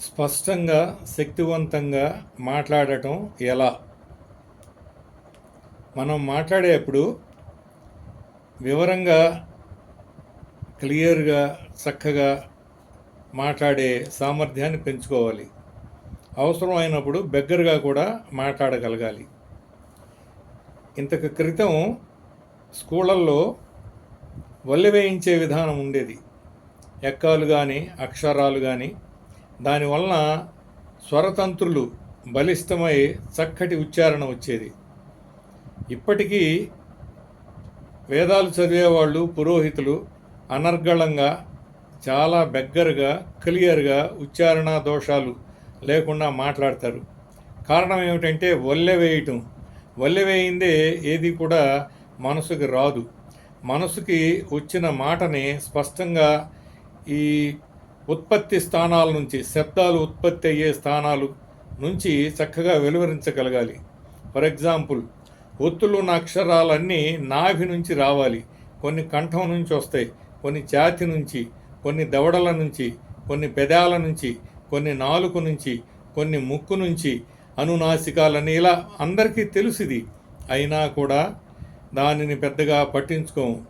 స్పష్టంగా శక్తివంతంగా మాట్లాడటం ఎలా? మనం మాట్లాడేటప్పుడు వివరంగా క్లియర్గా చక్కగా మాట్లాడే సామర్థ్యాన్ని పెంచుకోవాలి. అవసరం అయినప్పుడు బెగ్గరగా కూడా మాట్లాడగలగాలి. ఇంతకు క్రితం స్కూళ్ళల్లో వల్లి వేయించే విధానం ఉండేది. ఎక్కాలు కానీ అక్షరాలు కానీ దానివలన స్వరతంత్రులు బలిష్టమై చక్కటి ఉచ్చారణ వచ్చేది. ఇప్పటికీ వేదాలు చదివేవాళ్ళు పురోహితులు అనర్గళంగా చాలా బెగ్గరగా క్లియర్గా ఉచ్చారణ దోషాలు లేకుండా మాట్లాడతారు. కారణం ఏమిటంటే వల్లె వేయటం. వల్లె వేయిందే ఏది కూడా మనసుకి రాదు. మనసుకి వచ్చిన మాటని స్పష్టంగా ఈ ఉత్పత్తి స్థానాల నుంచి శబ్దాలు ఉత్పత్తి అయ్యే స్థానాలు నుంచి చక్కగా వెలువరించగలగాలి. ఫర్ ఎగ్జాంపుల్ ఒత్తులున్న అక్షరాలన్నీ నాభి నుంచి రావాలి. కొన్ని కంఠం నుంచి వస్తాయి కొన్ని ఛాతి నుంచి కొన్ని దవడల నుంచి కొన్ని పెదాల నుంచి కొన్ని నాలుక నుంచి కొన్ని ముక్కు నుంచి అనునాసికాలని ఇలా అందరికీ తెలుసుది. అయినా కూడా దానిని పెద్దగా పట్టించుకోము.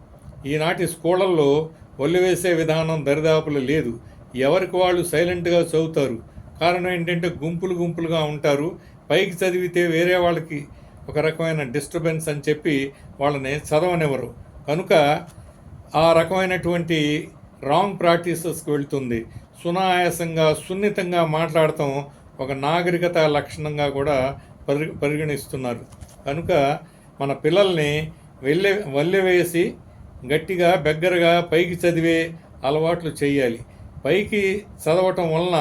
ఈనాటి స్కూళ్ళల్లో ఒల్లివేసే విధానం దరిదాపులు లేదు. ఎవరికి వాళ్ళు సైలెంట్గా చదువుతారు? కారణం ఏంటంటే గుంపులు గుంపులుగా ఉంటారు. పైకి చదివితే వేరే వాళ్ళకి ఒక రకమైన డిస్టర్బెన్స్ అని చెప్పి వాళ్ళని చదవనివ్వరు. కనుక ఆ రకమైనటువంటి రాంగ్ ప్రాక్టీసెస్కి వెళ్తుంది. సునాయాసంగా సున్నితంగా మాట్లాడటం ఒక నాగరికత లక్షణంగా కూడా పరి పరిగణిస్తున్నారు. కనుక మన పిల్లల్ని వెళ్ళే వల్లె వేసి గట్టిగా బెగ్గరగా పైకి చదివే అలవాట్లు చేయాలి. పైకి చదవటం వలన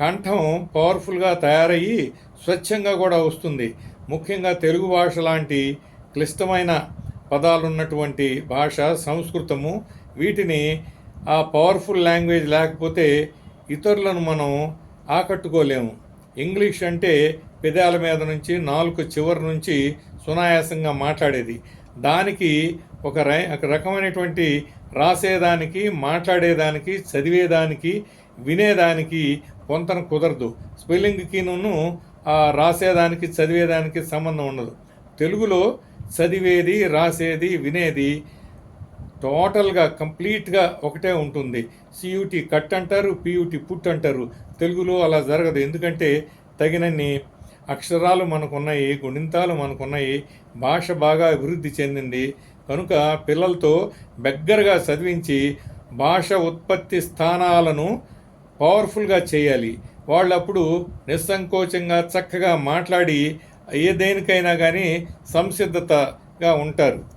కంఠం పవర్ఫుల్గా తయారయ్యి స్వచ్ఛంగా కూడా వస్తుంది. ముఖ్యంగా తెలుగు భాష లాంటి క్లిష్టమైన పదాలు ఉన్నటువంటి భాష సంస్కృతము వీటిని ఆ పవర్ఫుల్ లాంగ్వేజ్ లేకపోతే ఇతరులను మనం ఆకట్టుకోలేము. ఇంగ్లీష్ అంటే పెదాల మీద నుంచి నాలుగు చివరి నుంచి సునాయాసంగా మాట్లాడేది. దానికి ఒక రై ఒక రకమైనటువంటి రాసేదానికి మాట్లాడేదానికి చదివేదానికి వినేదానికి పొంతన కుదరదు. స్పెల్లింగ్కిను రాసేదానికి చదివేదానికి సంబంధం ఉండదు. తెలుగులో చదివేది రాసేది వినేది టోటల్గా కంప్లీట్గా ఒకటే ఉంటుంది. సియూటి కట్ అంటారు పియూటి పుట్ అంటారు తెలుగులో అలా జరగదు. ఎందుకంటే తగినన్ని అక్షరాలు మనకున్నాయి గుణింతాలు మనకున్నాయి భాష బాగా అభివృద్ధి చెందింది. కనుక పిల్లలతో బెగ్గరగా చదివించి భాష ఉత్పత్తి స్థానాలను పవర్ఫుల్గా చేయాలి. వాళ్ళు అప్పుడు నిస్సంకోచంగా చక్కగా మాట్లాడి ఏ దేనికైనా కానీ సంసిద్ధతగా ఉంటారు.